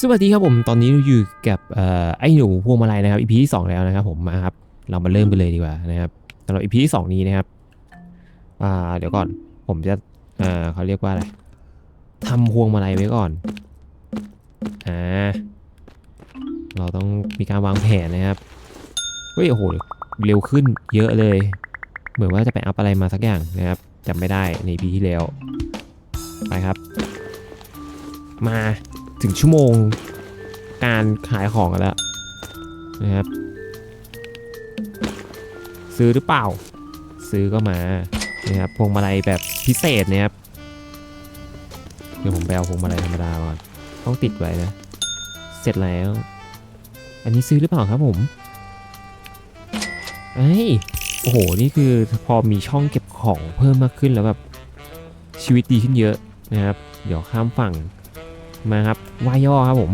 สวัสดีครับผมตอนนี้เราอยู่กับออไอ้หนูพวงมาลัยนะครับ EP ที่สองแล้วนะครับผมมาครับเรามาเริ่มกันเลยดีกว่านะครับสำหรับ EP ที่สองนี้นะครับอ่าเดี๋ยวก่อนผมจะเออเขาเรียกว่าอะไรทำพวงมาลัยไว้ก่อนอ่าเราต้องมีการวางแผนนะครับเฮ้ยโอ้โหเร็วขึ้นเยอะเลย เหมือนว่าจะไปอัพอะไรมาสักอย่างนะครับจำไม่ได้ใน EP ที่แล้วไปครับ มา ถึงชั่วโมงการขายของกันแล้วนะครับ ซื้อหรือเปล่า ซื้อก็มานะครับพวงมาลัยแบบพิเศษนะครับเดี๋ยวผมไปเอาพวงมาลัยธรรมดาก่อนต้องติดไว้นะ เสร็จแล้ว อันนี้ซื้อหรือเปล่าครับผมไอ้โอ้โห นี่คือพอมีช่องเก็บของเพิ่มมากขึ้นแล้วแบบชีวิตดีขึ้นเยอะนะครับ เดี๋ยวข้ามฝั่ง มาครับว่ายย่อครับผม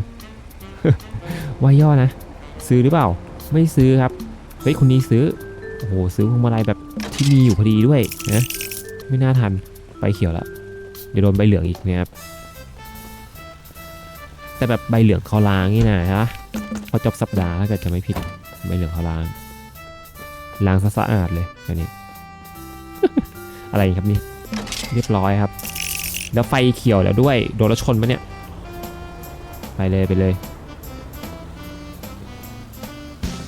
ว่ายย่อนะ ซื้อหรือเปล่า ไม่ซื้อครับเฮ้ยคนนี้ซื้อโอ้โหซื้อพวงมาลัยแบบที่มีอยู่พอดีด้วยนะไม่น่าทันไปเขียวละเดี๋ยวโดนใบเหลืองอีกนะครับแต่แบบใบเหลืองเขาล้างนี่นะฮะพอจบสัปดาห์ถ้าเกิดจะไม่ผิดใบเหลืองเขาล้างล้างสะอาดเลยอันนี้ อะไรครับนี่เรียบร้อยครับ แล้วไฟเขียวแล้วด้วยโดนรถชนปะเนี่ย ไปเลยไปเลย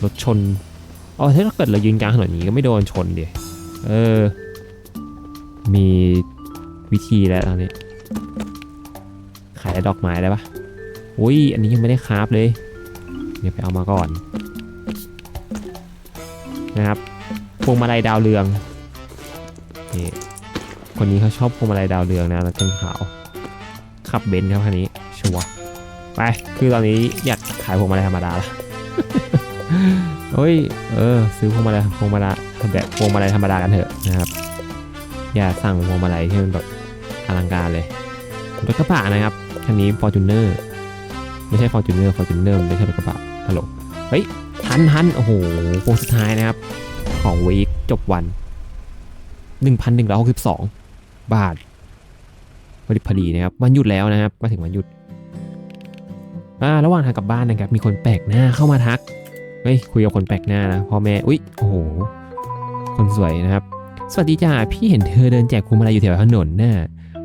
รถชนอ๋อถ้าเกิดเรายืนกลางถนนอย่างนี้ก็ไม่โดนชนเดียเออ มีวิธีแล้วตอนนี้ ขายดอกไม้ได้ปะอุ้ย อันนี้ยังไม่ได้คราฟเลย เดี๋ยวไปเอามาก่อน นะครับ พวงมาลัยดาวเรือง นี่ คนนี้เขาชอบพวงมาลัยดาวเรืองนะแล้วเป็นขาว ขับเบนซ์ครับคันนี้ ชัวร์ ไปคือตอนนี้อยากขายพวงมาลัยธรรมดาละเฮ้ยเออซื้อพวงมาลัยพวงมาลัยแบบพวงมาลัยธรรมดากันเถอะนะครับ อย่าสั่งพวงมาลัยที่มันแบบอลังการเลยรถกระบะนะครับคันนี้ Fortuner ไม่ใช่ Fortuner Fortuner ไม่ใช่รถกระบะฮัลโหลเฮ้ยทันทันโอ้โหโค้งสุดท้ายนะครับ ของวีคจบวัน 1,162 บาทพอดีพอดีนะครับ วันหยุดแล้วนะครับ มาถึงวันหยุด ระหว่างทางกลับบ้านนะครับ มีคนแปลกหน้าเข้ามาทัก เฮ้ย คุยกับคนแปลกหน้านะพ่อแม่ อุ๊ย โอ้โห คนสวยนะครับ สวัสดีจ้า พี่เห็นเธอเดินแจกพวงมาลัยอยู่แถวถนนน่ะ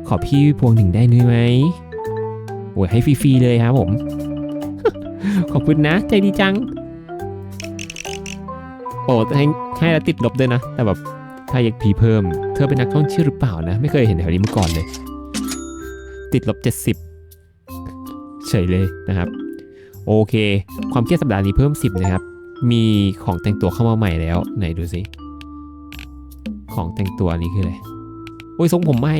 ขอพี่พวงหนึ่งได้ไหมโอ้ยให้ฟรีๆเลยครับผม ขอบคุณนะ ใจดีจัง โอ้ให้ให้แล้วติดลบด้วยนะ แต่แบบถ้าอยากพีเพิ่ม เธอเป็นนักท่องเที่ยวหรือเปล่านะ ไม่เคยเห็นแถวนี้มาก่อนเลย ติดลบ 70 เฉยเลยนะครับ โอเค ความเครียดสัปดาห์นี้เพิ่ม 10 นะครับ มีของแต่งตัวเข้ามาใหม่แล้ว ไหนดูสิ ของแต่งตัวนี้คืออะไร โอ้ยทรงผมไหม่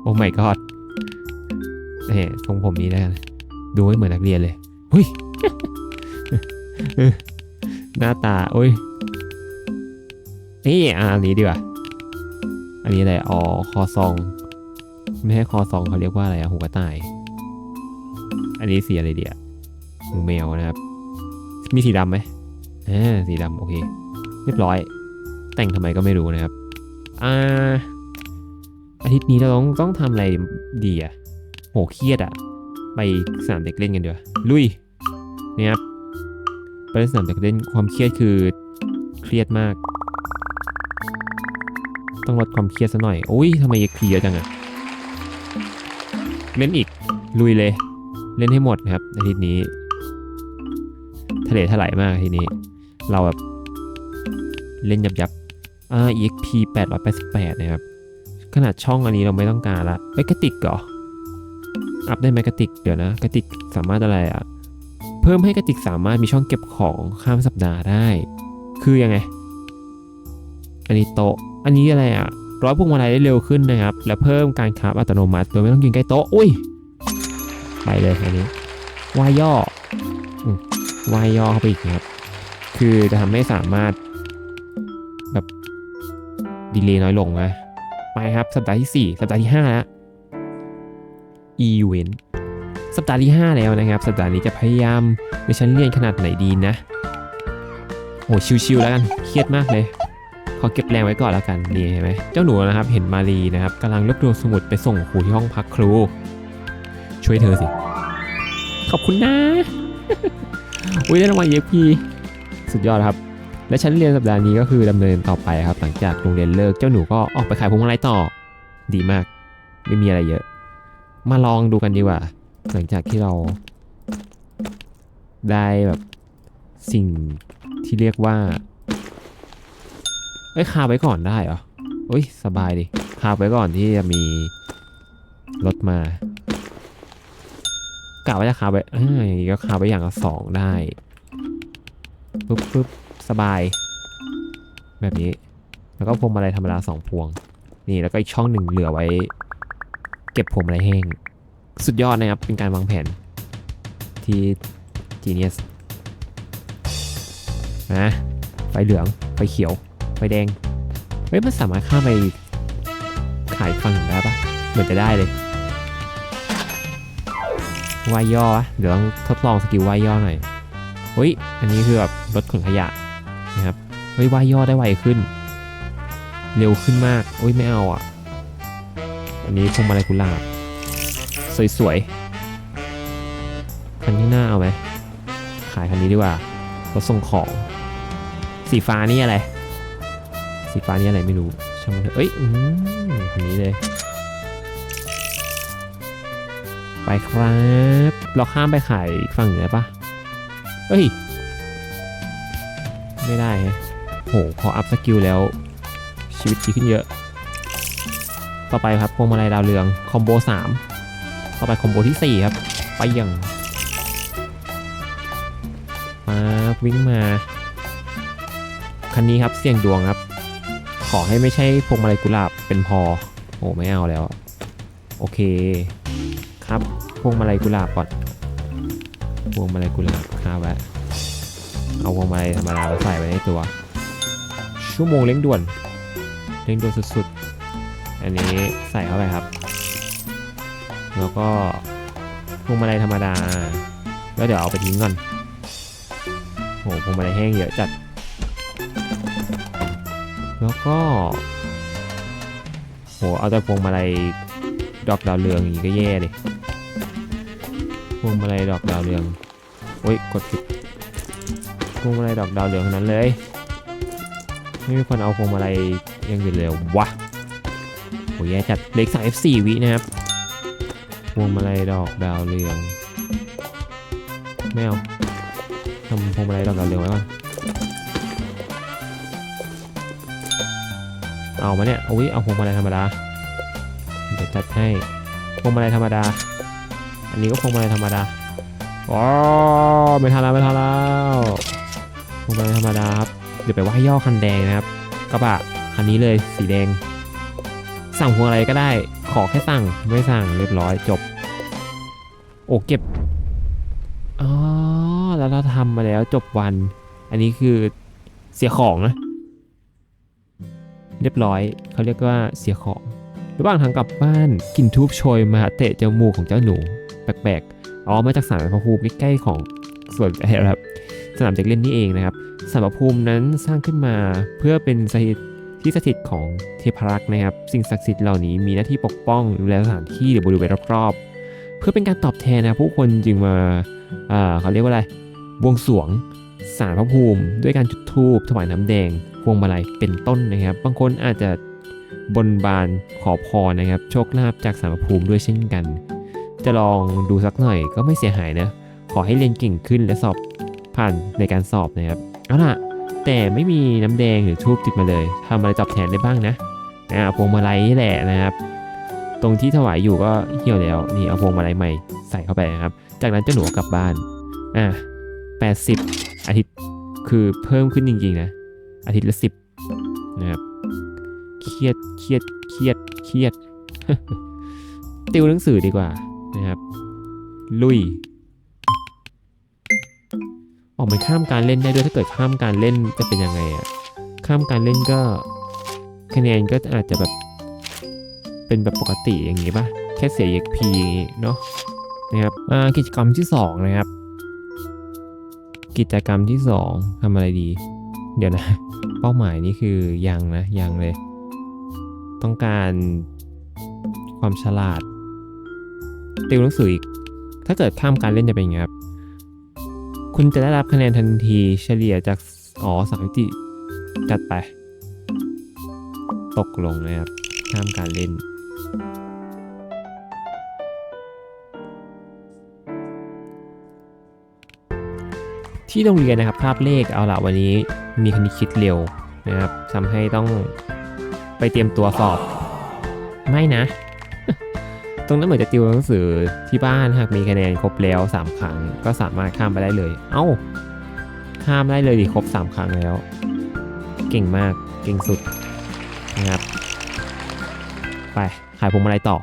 โอ้ my god เฮ้ทรงผมนี้แล้ดูไม่เหมือนนักเรียนเลยเฮ้ยหน้าตา โอ้ย นี่อันนี้ดีกว่า อันนี้อะไร อ๋อ คอซอง ไม่ให้คอซองเขาเรียกว่าอะไรอะหูกระต่าย อันนี้สีอะไรเดียหูแมวนะครับ มีสีดำไหมอ่าสีดำโอเค เรียบร้อย แต่งทำไมก็ไม่รู้นะครับ อ่า อาทิตย์นี้เราต้องต้องทำอะไรดีอะโหเครียดอะไปสนามเด็กเล่นกันดีกว่าลุยนี่ยครับไปสนามเด็กเล่นความเครียดคือเครียดมาก ต้องลดความเครียดซะหน่อยโอ้ยทำไมเอ็กพีเยอะจังอะ เล่นอีก ลุยเลย เล่นให้หมดนะครับอาทิตย์นี้ทะเลถลายมากทีนี้ เราแบบ เล่นยับยับอ่า exp 888 นะครับ ขนาดช่องอันนี้เราไม่ต้องการละเอ้กระติกเหรอ อัพได้ไหมกระติกเดี๋ยวนะกระติกสามารถอะไรอะเพิ่มให้กระติกสามารถมีช่องเก็บของข้ามสัปดาห์ได้ คือยังไง อันนี้โต๊ะ อันนี้อะไรอะ ร้อยพวงมาลัยได้เร็วขึ้นนะครับ และเพิ่มการคราฟอัตโนมัติ โดยไม่ต้องยืนใกล้โต๊ะ อุ้ย ไปเลยอันนี้วายย่อวายย่อเข้าไปอีกครับ คือจะทำให้สามารถ แบบดีเลย์น้อยลงนะไปครับ สัปดาห์ที่ 4 สัปดาห์ที่ 5 แล้วอีเวนสัปดาห์ที่ 5 แล้วนะครับ สัปดาห์นี้จะพยายามในชั้นเรียนขนาดไหนดีนะ โอ้ชิวๆแล้วกัน เครียดมากเลย ขอเก็บแรงไว้ก่อนแล้วกันนี่เห็นไหมเจ้าหนูนะครับเห็นมารีนะครับกำลังรวบรวมสมุดไปส่งครูที่ห้องพักครู ช่วยเธอสิ ขอบคุณนะ อุ้ยได้รางวัลเยพีสุดยอดครับ และชั้นเรียนสัปดาห์นี้ก็คือดำเนินต่อไปครับ หลังจากโรงเรียนเลิกเจ้าหนูก็ออกไปขายพวงมาลัยต่อ ดีมาก ไม่มีอะไรเยอะ มาลองดูกันดีกว่า หลังจากที่เรา ได้แบบสิ่งที่เรียกว่า อ้ยคาไว้ก่อนได้เหรอเอ้ยสบายดิคาไว้ก่อนที่จะมีรถมากะว่าจะคาไว้เอ้ยอย่างงี้ก็คาไว้อย่างละสองได้ปุ๊บปุ๊บสบาย แบบนี้ แล้วก็พวงมาลัยธรรมดาสองพวง นี่แล้วก็อีกช่องหนึ่งเหลือไว้ เก็บพวงมาลัยแห้ง สุดยอดนะครับ เป็นการวางแผน ที่ genius นะไฟเหลือง ไฟเขียว ไฟแดง เฮ้ย มันสามารถข้ามไปขายฝั่งหนึ่งได้ปะเหมือนจะได้เลยวายย่อวะเดี๋ยวต้องทดลองสกิลวายย่อหน่อยเฮ้ย อันนี้คือแบบรถขนขยะนะครับ เฮ้ยวายย่อได้ไวขึ้น เร็วขึ้นมากโอ้ย ไม่เอาอะ อันนี้พวงมาลัยกุหลาบสวยๆ คันที่หน้าเอาไหม ขายคันนี้ดีกว่ารถส่งของ สีฟ้านี่อะไร สีฟ้านี่อะไรไม่รู้ช่างมันเถอะเอ้ยอืมคันนี้เลย ไปครับ เราข้ามไปขายฝั่งหนึ่งได้ปะเอ้ย ไม่ได้ฮะโหพออัพสกิลแล้ว ชีวิตดีขึ้นเยอะ ต่อไปครับพวงมาลัยดาวเรือง คอมโบ 3 ต่อไปคอมโบที่ 4 ครับ ไปยังมาวิ่งมา คันนี้ครับเสี่ยงดวงครับ ขอให้ไม่ใช่พวงมาลัยกุหลาบเป็นพอ โอ้ไม่เอาแล้ว โอเค ครับพวงมาลัยกุหลาบก่อน พวงมาลัยกุหลาบคาไว้เอาพวงมาลัยธรรมดามาใส่ไว้ในตัว ชั่วโมงเร่งด่วนเร่งด่วนสุดๆ อันนี้ใส่เข้าไปครับ แล้วก็พวงมาลัยธรรมดา แล้วเดี๋ยวเอาไปทิ้งก่อนโหพวงมาลัยแห้งเยอะจัด แล้วก็ โห เอาแต่พวงมาลัยดอกดาวเรืองอย่างนี้ก็แย่เลยพวงมาลัยดอกดาวเรืองโอ้ย กดผิดพวงมาลัยดอกดาวเรืองนั้นเลย ไม่มีคนเอาพวงมาลัยยังอื่เลยวะโหแย่จัดเล็กสาม F4 วินะครับพวงมาลัยดอกดาวเรือง ไม่เอาทำพวงมาลัยดอกดาวเรืองไว้ก่อน เอามาเนี่ยอุ้ยเอาพวงมาลัยธรรมดาเดี๋ยวจัดให้พวงมาลัยธรรมดา อันนี้ก็พวงมาลัยธรรมดาอ๋อไม่ทันแล้วไม่ทันแล้วพวงมาลัยธรรมดาครับเดี๋ยวไปว่าย่อคันแดงนะครับกระบะคันนี้เลยสีแดง สั่งพวงอะไรก็ได้ ขอแค่สั่งไม่สั่งเรียบร้อยจบ โอ้เก็บอ๋อแล้วเราทำมาแล้วจบวัน อันนี้คือเสียของนะ เรียบร้อย เขาเรียกว่าเสียของ ระหว่างทางกลับบ้านกลิ่นทูบโชยมาเตะจมูกของเจ้าหนู แปลกๆ อ๋อ มาจากสารพระภูมิใกล้ๆของส่วนอะไรครับสนามเด็กเล่นนี่เองนะครับสารพระภูมินั้นสร้างขึ้นมาเพื่อเป็นสถิตที่สถิตของเทพรักษ์นะครับ สิ่งศักดิ์สิทธิ์เหล่านี้มีหน้าที่ปกป้องดูแลสถานที่หรือบริเวณรอบๆ เพื่อเป็นการตอบแทนนะผู้คนจึงมาเขาเรียกว่าอะไรบวงสรวงสารพระภูมิ ด้วยการจุดธูปถวายน้ำแดง วงมาลัยเป็นต้นนะครับ บางคนอาจจะบนบานขอพรนะครับ โชคลาภจากสารภูมิด้วยเช่นกัน จะลองดูสักหน่อยก็ไม่เสียหายนะ ขอให้เรียนเก่งขึ้นและสอบผ่านในการสอบนะครับ เอาล่ะ แต่ไม่มีน้ำแดงหรือทูบติดมาเลยทำอะไรตอบแทนได้บ้างนะอ่าพวงมาลัยนี่แหละนะครับ ตรงที่ถวายอยู่ก็เหี่ยวแล้วนี่เอาพวงมาลัยใหม่ใส่เข้าไปนะครับ จากนั้นเจ้าหนูก็กลับบ้านอะ80 อาทิตย์คือเพิ่มขึ้นจริงๆนะ อาทิตย์ละสิบนะครับเครียดเครียดเครียดเครียด ติวหนังสือดีกว่านะครับ ลุยออกมันข้ามการเล่นได้ด้วยถ้าเกิดข้ามการเล่นจะเป็นยังไงอะข้ามการเล่นก็คะแนนก็อาจจะแบบเป็นแบบปกติอย่างงี้ป่ะแค่เสีย EXP อย่างงี้เนาะนะครับอ่ากิจกรรมที่สองนะครับ กิจกรรมที่สองทำอะไรดี เดี๋ยวนะ เป้าหมายนี่คือยังนะยังเลย ต้องการความฉลาด ติวหนังสืออีก ถ้าเกิดข้ามการเล่นจะเป็นยังไงครับ คุณจะได้รับคะแนนทันทีเฉลี่ยจากอ๋อสามมิติจัดไป ตกลงนะครับข้ามการเล่น ที่โรงเรียนนะครับคาบเลขเอาละวันนี้มีคณิตคิดเร็วนะครับทำให้ต้องไปเตรียมตัวสอบ ไม่นะ ตรงนั้นเหมือนจะติวหนังสือที่บ้านหากมีคะแนนครบแล้ว 3 ครั้ง ก็สามารถข้ามไปได้เลย เอ้า ข้ามได้เลยดิครบ 3 ครั้งแล้ว เก่งมากเก่งสุดนะครับ ไปขายพวงมาลัยต่อ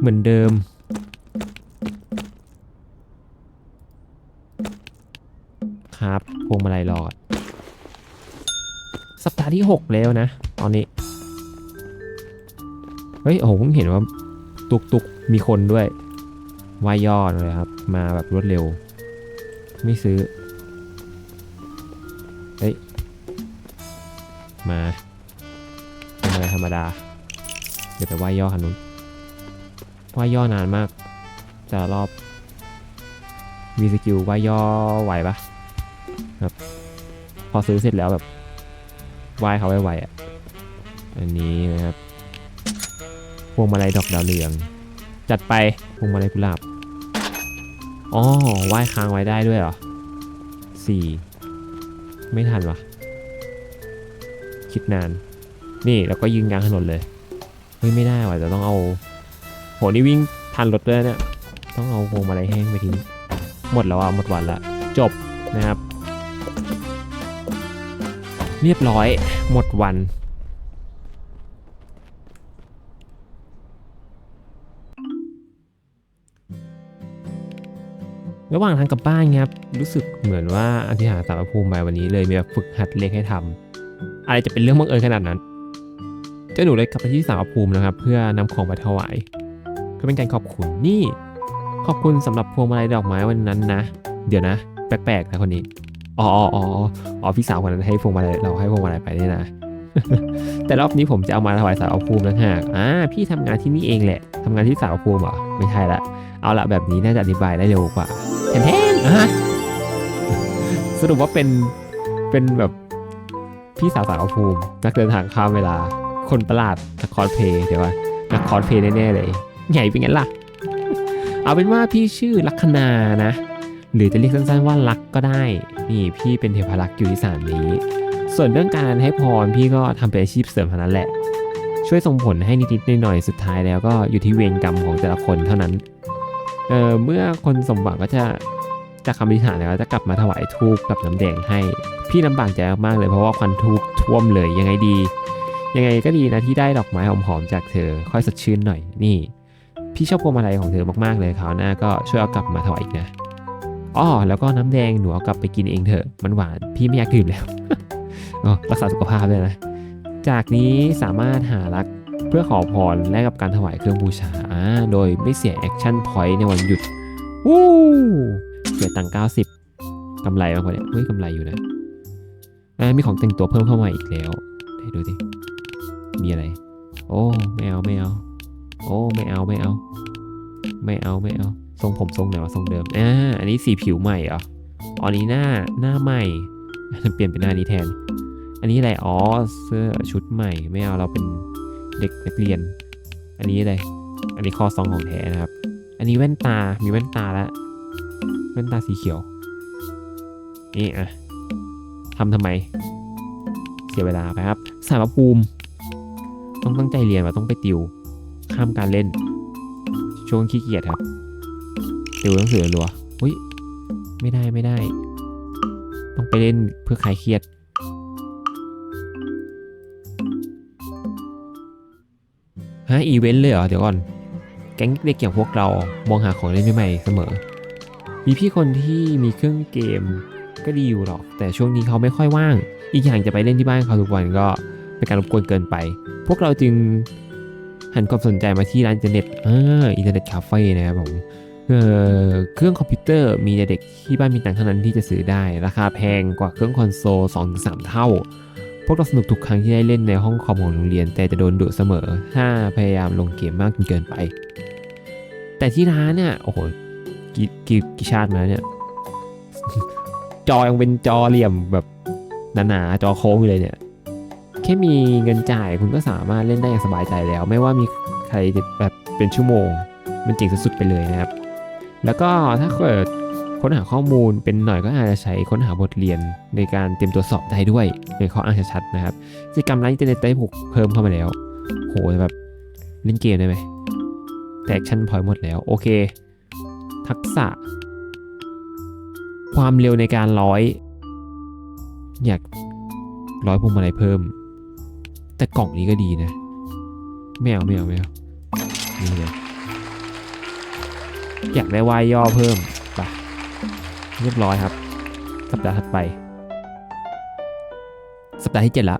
เหมือนเดิม ครับพวงมาลัยหลอดสัปดาห์ที่ 6 แล้วนะ ตอนนี้ เฮ้ย โอ้โหเพิ่งเห็นว่า ตุกตุกมีคนด้วยวายย่อเลยครับ มาแบบรวดเร็ว ไม่ซื้อ เฮ้ย มาทำอะไรธรรมดา เดี๋ยวไปว่ายย่อคันนู้นว่ายย่อนานมาก แต่ละรอบ มีสกิลว่ายย่อไหวปะ ครับพอซื้อเสร็จแล้วแบบว่ายเขาไวๆอะอันนี้นะครับพวงมาลัยดอกดาวเรือง จัดไปพวงมาลัยกุหลาบอ๋อว่ายค้างไว้ได้ด้วยเหรอสี่ไม่ทันวะคิดนาน นี่แล้วก็ยิงกลางถนนเลยเฮ้ยไม่ได้ว่ะจะต้องเอาโหนี่วิ่งทันรถด้วยเนี่ยต้องเอาพวงมาลัยแห้งไปทิ้งหมดแล้วอะหมดวันละจบนะครับ เรียบร้อย หมดวัน ระหว่างทางกลับบ้านครับรู้สึกเหมือนว่าอธิษฐานสารพระภูมิไปวันนี้เลยมีแบบฝึกหัดเลขให้ทำอะไรจะเป็นเรื่องบังเอิญขนาดนั้นเจ้าหนูเลยกลับไปที่สารพระภูมินะครับ เพื่อนำของไปถวายเพื่อเป็นการขอบคุณนี่ ขอบคุณสำหรับพวงมาลัยดอกไม้วันนั้นนะ เดี๋ยวนะ แปลกๆนะคนนี้ อ๋ออ๋ออ๋อพี่สาวคนนั้นให้พวงมาลัยเราให้พวงมาลัยไปเนี่ยนะแต่รอบนี้ผมจะเอามาถวายสารพระภูมินะฮะอ่าพี่ทำงานที่นี่เองแหละทำงานที่สารพระภูมิเหรอไม่ใช่ละ เอาละแบบนี้น่าจะอธิบายได้เร็วกว่าแทนแทนอะสรุปว่าเป็นเป็นแบบพี่สาวสาวภูมิ นักเดินทางข้ามเวลา คนประหลาดนักคอสเพลย์เดี๋ยวว่านักคอสเพลย์แน่ๆเลยใหญ่เป็นงั้นล่ะ เอาเป็นว่าพี่ชื่อลัคนานะ หรือจะเรียกสั้นๆว่าลักก็ได้ นี่พี่เป็นเทพรักษ์อยู่ที่ศาลนี้ ส่วนเรื่องการให้พรพี่ก็ทำเป็นอาชีพเสริมเท่านั้นแหละ ช่วยส่งผลให้นิดๆหน่อยๆสุดท้ายแล้วก็อยู่ที่เวรกรรมของแต่ละคนเท่านั้นเออเมื่อคนสมหวังก็จะจากคำอธิษฐานแล้วจะกลับมาถวายทูบกับน้ำแดงให้ พี่ลำบากใจมากเลยเพราะว่าควันทูบท่วมเลยยังไงดี ยังไงก็ดีนะที่ได้ดอกไม้หอมๆจากเธอค่อยสดชื่นหน่อยนี่ พี่ชอบพวงมาลัยของเธอมากๆเลยคราวหน้าก็ช่วยเอากลับมาถวายอีกนะ อ้อแล้วก็น้ำแดงหนูเอากลับไปกินเองเถอะ มันหวาน พี่ไม่อยากดื่มแล้วอ๋อรักษาสุขภาพด้วยนะ จากนี้สามารถหารักเพื่อขอพรแลกกับการถวายเครื่องบูชา โดยไม่เสียแอคชั่นพอยต์ในวันหยุดวู้เสียตังค์90กำไรบางคนเนี่ยเฮ้ยกำไรอยู่นะอ่ามีของแต่งตัวเพิ่มเข้ามาอีกแล้วดูสิมีอะไร โอ้ไม่เอาไม่เอา โอ้ไม่เอาไม่เอา ไม่เอาไม่เอา ทรงผมทรงไหนวะทรงเดิมอ่าอันนี้สีผิวใหม่เหรออันนี้หน้าหน้าใหม่ เปลี่ยนเป็นหน้านี้แทน อันนี้อะไรอ๋อเสื้อชุดใหม่ไม่เอาเราเป็นเด็กนักเรียน อันนี้อะไรอันนี้คอซองของแท้นะครับ อันนี้แว่นตามีแว่นตาแล้วแว่นตาสีเขียวนี่อะทำทำไม เสียเวลาไปครับสารพระภูมิ ต้องตั้งใจเรียนว่าต้องไปติว ข้ามการเล่น ช่วงขี้เกียจครับ ติวหนังสือรัวอุ้ยไม่ได้ไม่ได้ ต้องไปเล่นเพื่อคลายเครียด ฮะอีเวนต์เลยเหรอ เดี๋ยวก่อน แก๊งเด็กอย่างพวกเรา มองหาของเล่นใหม่ๆเสมอ มีพี่คนที่มีเครื่องเกมก็ดีอยู่หรอก แต่ช่วงนี้เขาไม่ค่อยว่าง อีกอย่างจะไปเล่นที่บ้านเขาทุกวันก็เป็นการรบกวนเกินไป พวกเราจึงหันความสนใจมาที่ร้านอินเทอร์เน็ตเอออินเทอร์เน็ตคาเฟ่นะครับผม เครื่องคอมพิวเตอร์มีแต่เด็กที่บ้านมีตังค์เท่านั้นที่จะซื้อได้ ราคาแพงกว่าเครื่องคอนโซล2-3 เท่า พวกเราสนุกทุกครั้งที่ได้เล่นในห้องคอมของโรงเรียน แต่จะโดนดุเสมอ ถ้าพยายามลงเกมมากจนเกินไป แต่ที่ร้านเนี่ยโอ้โหกี่กี่กี่ชาติมาแล้วเนี่ย จอยังเป็นจอเหลี่ยมแบบหนาๆจอโค้งอยู่เลยเนี่ยแค่มีเงินจ่ายคุณก็สามารถเล่นได้อย่างสบายใจแล้ว ไม่ว่ามีใครแบบเป็นชั่วโมง มันเจ๋งสุดๆไปเลยนะครับ แล้วก็ถ้าเกิดค้นหาข้อมูลเป็นหน่อยก็อาจจะใช้ค้นหาบทเรียนในการเตรียมตัวสอบได้ด้วยในข้ออ้างชัดๆนะครับกิจกรรมไลน์อินเทอร์เน็ตได้ผูกเพิ่มเข้ามาแล้วโหแบบเล่นเกมได้ไหมแต่แอคชั่นพอยหมดแล้วโอเค ทักษะ ความเร็วในการร้อย อยากร้อยพวงมาลัยเพิ่ม แต่กล่องนี้ก็ดีนะไม่เอาไม่เอาไม่เอานี่เลย อยากได้วายย่อเพิ่มไปเรียบร้อยครับ สัปดาห์ถัดไป สัปดาห์ที่เจ็ดละ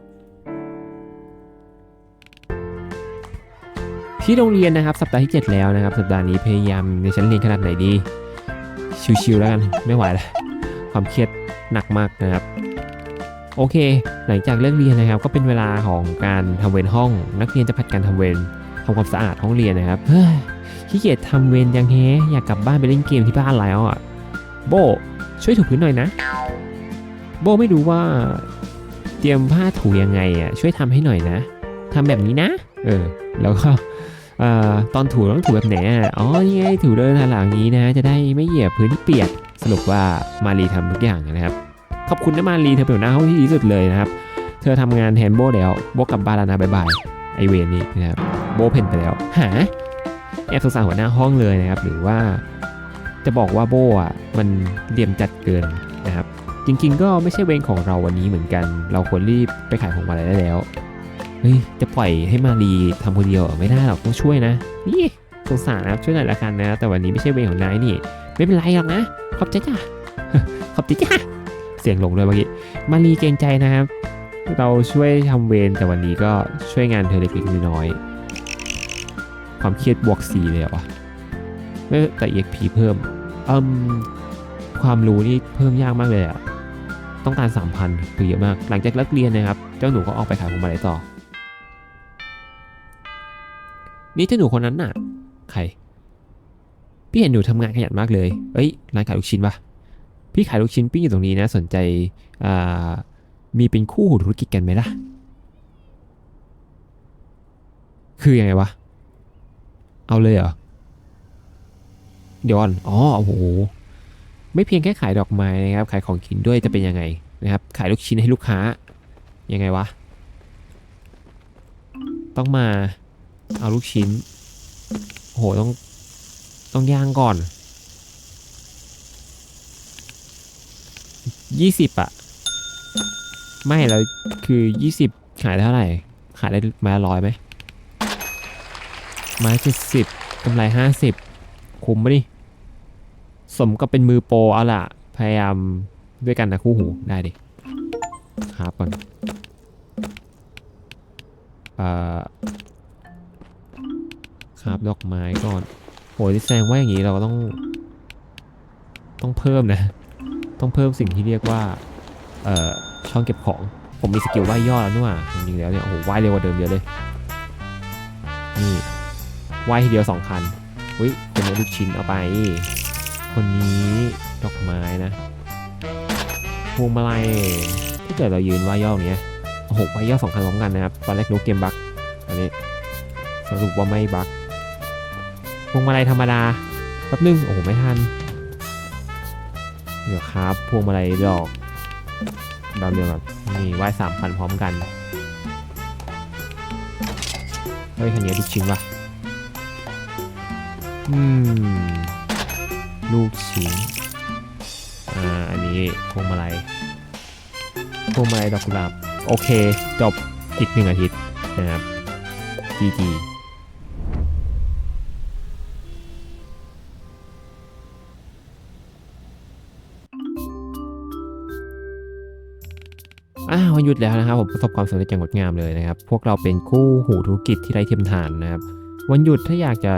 ที่โรงเรียนนะครับ สัปดาห์ที่ 7 แล้วนะครับ สัปดาห์นี้พยายามในชั้นเรียนขนาดไหนดี ชิวๆแล้วกันไม่ไหวแล้วความเครียดหนักมากนะครับโอเค หลังจากเลิกเรียนนะครับ ก็เป็นเวลาของการทำเวรห้อง นักเรียนจะผัดกันทำเวรทำความสะอาดห้องเรียนนะครับเฮ้ย ขี้เกียจทำเวรยังแฮอยากกลับบ้านไปเล่นเกมที่บ้านแล้วอะ โบ ช่วยถูพื้นหน่อยนะ โบไม่รู้ว่า เตรียมผ้าถูยังไงอะช่วยทำให้หน่อยนะทำแบบนี้นะ เออ แล้วก็อตอนถูต้องถูแบบไหนอะอ๋อนี่ไงถูเดินทางหลังนี้นะ จะได้ไม่เหยียบพื้นที่เปียก สรุปว่ามารีทำทุกอย่างนะครับ ขอบคุณนะมารีเธอเป็นหัวหน้าห้องที่ดีสุดเลยนะครับ เธอทำงานแทนโบแล้ว โบกลับบ้านแล้วนะบายบาย ไอเวนนี่นะครับ โบเพ่นไปแล้ว หา แอบสงสารหัวหน้าห้องเลยนะครับ หรือว่าจะบอกว่าโบอะมันเหลี่ยมจัดเกินนะครับ จริง ๆ ก็ไม่ใช่เวรของเราวันนี้เหมือนกัน เราควรรีบไปขายของมาลัยได้แล้วเฮ้ยจะปล่อยให้มารีทำคนเดียวไม่ได้หรอกต้องช่วยนะนี่สงสารนะช่วยหน่อยละกันนะ แต่วันนี้ไม่ใช่เวรของนายนี่ ไม่เป็นไรหรอกนะ ขอบใจจ้าขอบใจจ้าเสียงหลงเลยเมื่อกี้มารีเกรงใจนะครับ เราช่วยทำเวรแต่วันนี้ก็ช่วยงานเธอเล็กๆน้อยๆ ความเครียดบวก 4 เลยเหรอวะไม่แต่ EXP เพิ่มอืมความรู้นี่เพิ่มยากมากเลยอะต้องการ 3,000คือเยอะมาก หลังจากเลิกเรียนนะครับ เจ้าหนูก็ออกไปขายพวงมาลัยต่อ นี่เจ้าหนูคนนั้นน่ะ ใคร พี่เห็นหนูทำงานขยันมากเลย เอ้ย ร้านขายลูกชิ้นปะพี่ขายลูกชิ้นปิ้งอยู่ตรงนี้นะ สนใจ อ่า มีเป็นคู่หูธุรกิจกันไหมล่ะ คือยังไงวะ เอาเลยเหรอ เดี๋ยวก่อนอ๋อโอ้โห ไม่เพียงแค่ขายดอกไม้นะครับ ขายของกินด้วยจะเป็นยังไงนะครับ ขายลูกชิ้นให้ลูกค้า ยังไงวะ ต้องมา เอาลูกชิ้น โอ้โห ต้อง ต้องย่างก่อน ยี่สิบอะไม่แล้วคือยี่สิบขายได้เท่าไหร่ ขายได้ไม้ละร้อยไหม ไม้เจ็ดสิบกำไรห้าสิบคุ้มปะดิสมกับเป็นมือโปรเอาล่ะ พยายามด้วยกันนะคู่หูได้ดิครับก่อนเอ่อครับดอกไม้ก่อนโหที่แสดงว่าอย่างนี้เราก็ต้อง ต้องเพิ่มนะ ต้องเพิ่มสิ่งที่เรียกว่า เอ่อ ช่องเก็บของ ผมมีสกิลว่ายย่อแล้วนี่หว่าจริงๆแล้วเนี่ย โอ้โหว่ายเร็วกว่าเดิมเยอะเลย นี่ ว่ายทีเดียวสองคันอุ้ยเป็นลูกชิ้นเอาไป คนนี้ดอกไม้นะพวงมาลัยถ้าเกิดเรายืนว่ายย่ออย่างเนี้ยโอ้โหว่ายย่อสองคันพร้อมกันนะครับตอนแรกรู้เกมบั๊กอันนี้สรุปว่าไม่บั๊กพวงมาลัยธรรมดาแป๊บนึงโอ้โหไม่ทันเดี๋ยวครับพวงมาลัยดอกดาวเรืองแบบนี่ว่ายสามพันพร้อมกัน เฮ้ยคันนี้ลูกชิ้นว่ะ อืม ลูกชิ้นอ่า อันนี้พวงมาลัยพวงมาลัยดอกกุหลาบ โอเค จบอีกหนึ่งอาทิตย์นะครับ GG อ่าวันหยุดแล้วนะครับผมประสบความสำเร็จอย่างงดงามเลยนะครับ พวกเราเป็นคู่หูธุรกิจที่ไร้เทียมทานนะครับ วันหยุดถ้าอยากจะ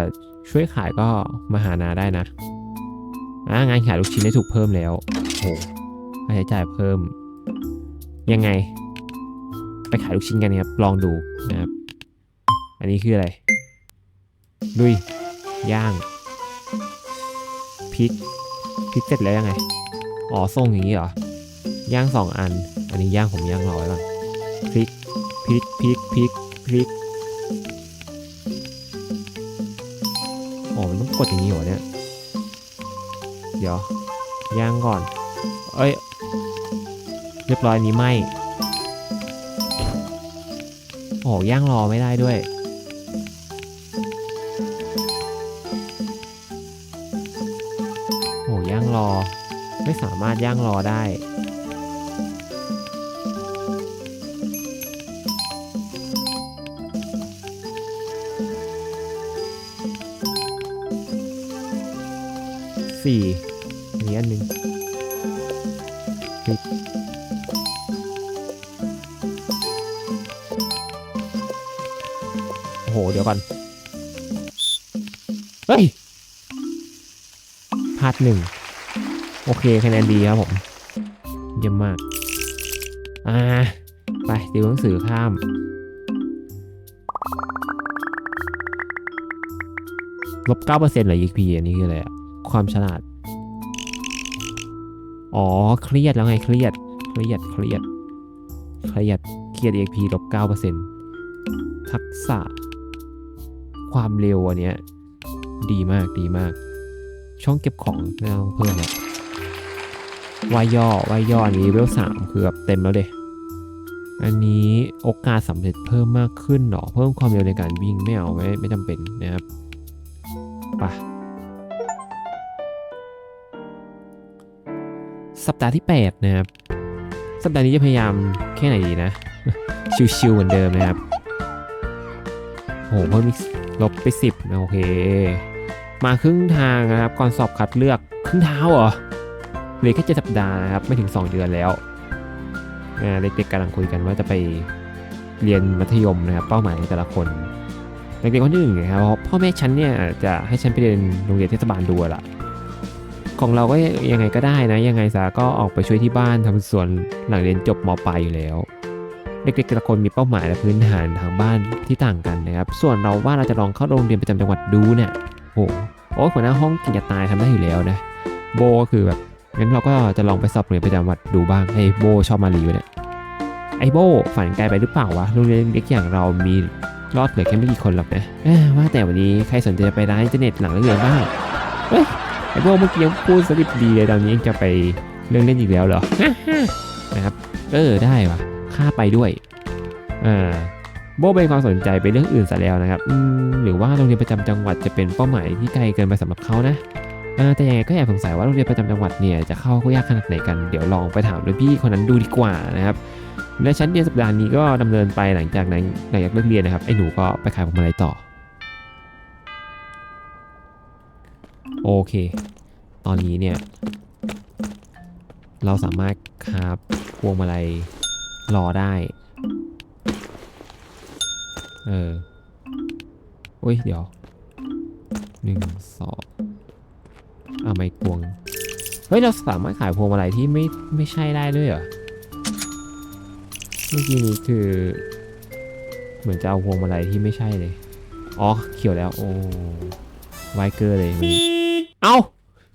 ช่วยขายก็มาหานาได้นะอ่างานขายลูกชิ้นได้ถูกเพิ่มแล้วโอ้ค่าใช้จ่ายเพิ่ม ยังไง ไปขายลูกชิ้นกันครับ ลองดูนะครับ อันนี้คืออะไรลุยย่างพริกพริกเสร็จแล้วยังไง อ๋อส่งอย่างนี้เหรอย่างสองอัน อันนี้ย่างผมย่างรอไว้ก่อนพริกพริกพริกพริกพริก ต้องกดอย่างนี้เหรอเนี่ย เดี๋ยวย่างก่อน เอ้ย เรียบร้อยนนี้ไหมโอ้ย่างรอไม่ได้ด้วย โอ้ย่างรอ ไม่สามารถย่างรอได้ สี่อันนี้อันหนึ่งโอ้โห เดี๋ยวก่อน เฮ้ยพาดหนึ่งโอเคคะแนนดีครับผม เยี่ยมมาก อ่า ไปติวหนังสือข้ามลบเก้าเปอร์เซ็นต์เหรอ EXP อันนี้คืออะไรอะ ความฉลาด อ๋อ เครียดแล้วไงเครียด เครียด เครียด เครียด เครียด EXP ลบเก้าเปอร์เซ็นต์ทักษะ ความเร็วอันเนี้ย ดีมาก ดีมาก ช่องเก็บของไม่ต้องเพิ่มแล้ววายย่อวายย่ออันนี้เวลสามคือแบบเต็มแล้วเดะอันนี้โอกาสสำเร็จเพิ่มมากขึ้นหรอ เพิ่มความเร็วในการวิ่งไม่เอาไม่ไม่จำเป็นนะครับไปะ สัปดาห์ที่ 8 นะครับ สัปดาห์นี้จะพยายามแค่ไหนดีนะ ชิวๆเหมือนเดิมนะครับโหเพิ่มลบไป 10นะโอเค มาครึ่งทางนะครับ ก่อนสอบคัดเลือกครึ่งเท้าเหรอเหลือแค่เจ็ดสัปดาห์นะครับ ไม่ถึง 2 เดือนแล้วเด็กๆกำลังคุยกันว่าจะไปเรียนมัธยมนะครับ เป้าหมายของแต่ละคนเด็กๆคนที่หนึ่งนะครับพ่อแม่ฉันเนี่ยจะให้ฉันไปเรียนโรงเรียนเทศบาลดูละ ของเราก็ยังไงก็ได้นะ ยังไงซะก็ออกไปช่วยที่บ้านทำสวนหลังเรียนจบมปลายอยู่แล้ว เด็กๆแต่ละคนมีเป้าหมายและพื้นฐานทางบ้านที่ต่างกันนะครับ ส่วนเราว่าเราจะลองเข้าโรงเรียนประจำจังหวัดดูเนี่ยโอ้โหโอ้หัวหน้าห้องกินจะตายทำได้อยู่แล้วนะ โบก็คือแบบงั้นเราก็จะลองไปสอบโรงเรียนประจำจังหวัดดูบ้างไอ้โบชอบมาลีวะเนี่ยไอ้โบฝันไกลไปหรือเปล่าวะโรงเรียนเล็กอย่างเรามีรอดเหลือแค่ไม่กี่คนหรอกนะว่าแต่วันนี้ใครสนใจจะไปร้านอินเทอร์เน็ตหลังเลิกเรียนบ้างเฮ้ย ไอ้โบเมื่อกี้ยังพูดสลิปดีเลยตอนนี้ยังจะไปเรื่องเล่นอีกแล้วเหรอนะครับเออได้วะค่าไปด้วยอ่าโบเป็นความสนใจไปเรื่องอื่นซะแล้วนะครับอืมหรือว่าโรงเรียนประจำจังหวัดจะเป็นเป้าหมายที่ไกลเกินไปสำหรับเขานะเออแต่ยังไงก็แอบสงสัยว่าโรงเรียนประจำจังหวัดเนี่ยจะเข้าก็ยากขนาดไหนกันเดี๋ยวลองไปถามรุ่นพี่คนนั้นดูดีกว่านะครับและชั้นเรียนสัปดาห์นี้ก็ดำเนินไปหลังจากนั้นหลังจากเลิกเรียนนะครับไอ้หนูก็ไปขายพวงมาลัยต่อ โอเค ตอนนี้เนี่ย เราสามารถคาบพวงมาลัยรอได้ เออโอ้ย เดี๋ยวหนึ่งสองอ่าไม่พวง เฮ้ย เราสามารถขายพวงมาลัยที่ไม่ไม่ใช่ได้ด้วยเหรอ เมื่อกี้นี้คือ เหมือนจะเอาพวงมาลัยที่ไม่ใช่เลย อ๋อ เขียวแล้ว โอ้ ไวเกอร์เลยมัน เอ้า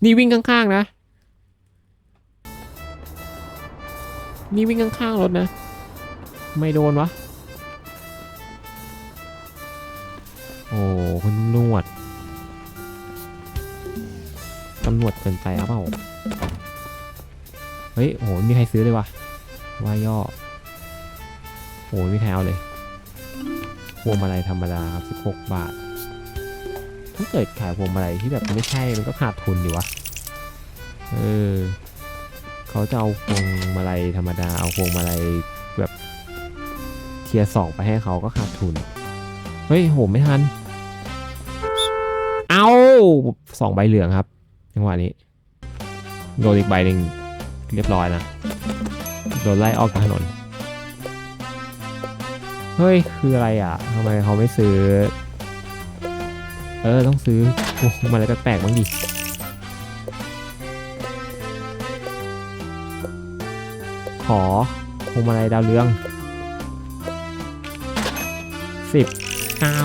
นี่วิ่งข้างๆนะ นี่วิ่งข้างๆรถนะ ไม่โดนวะ โอ้คุณตำรวจตำรวจเกินไปเอเปล่า เฮ้ยโหมีใครซื้อเลยวะว่าย่อโหไม่มีใครเอาเลยพวงมาลัยธรรมดาครับ16 บาท ถ้าเกิดขายพวงมาลัยที่แบบไม่ใช่มันก็ขาดทุนดีวะ เออเขาจะเอาพวงมาลัยธรรมดาเอาพวงมาลัยแบบเทียร์สองไปให้เขาก็ขาดทุน เฮ้ยโหไม่ทัน เอาสองใบเหลืองครับจังหวะนี้โดนอีกใบหนึ่งเรียบร้อยนะ โดนไล่ออกจากถนน เฮ้ย คืออะไรอะทำไมเขาไม่ซื้อ เออต้องซื้อโอ้มาอะไรแปลกๆบ้างดิขอพวงมาลัยดาวเรืองสิบเก้า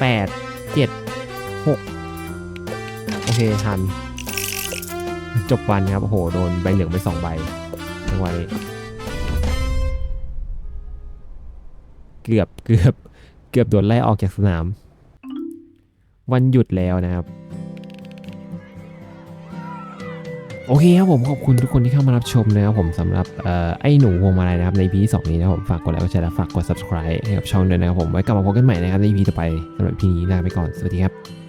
แปดเจ็ดหกโอเค ทัน จบวันครับ โอ้โห โดนใบเหลืองไปสองใบจังหวะนี้เกือบเกือบเกือบโดนไล่ออกจากสนาม วันหยุดแล้วนะครับโอเคครับผมขอบคุณทุกคนที่เข้ามารับชมนะครับผมสำหรับออไอ้หนูวงมาลัยนะครับใน EP ที่สองนี้นะผมฝากกดไลค์กดแชร์และฝากกด subscribe ให้กับช่องด้วยนะครับผมไว้กลับมาพบกันใหม่นะครับใน EP ต่อไปสำหรับ EP นี้ลาไปก่อนสวัสดีครับ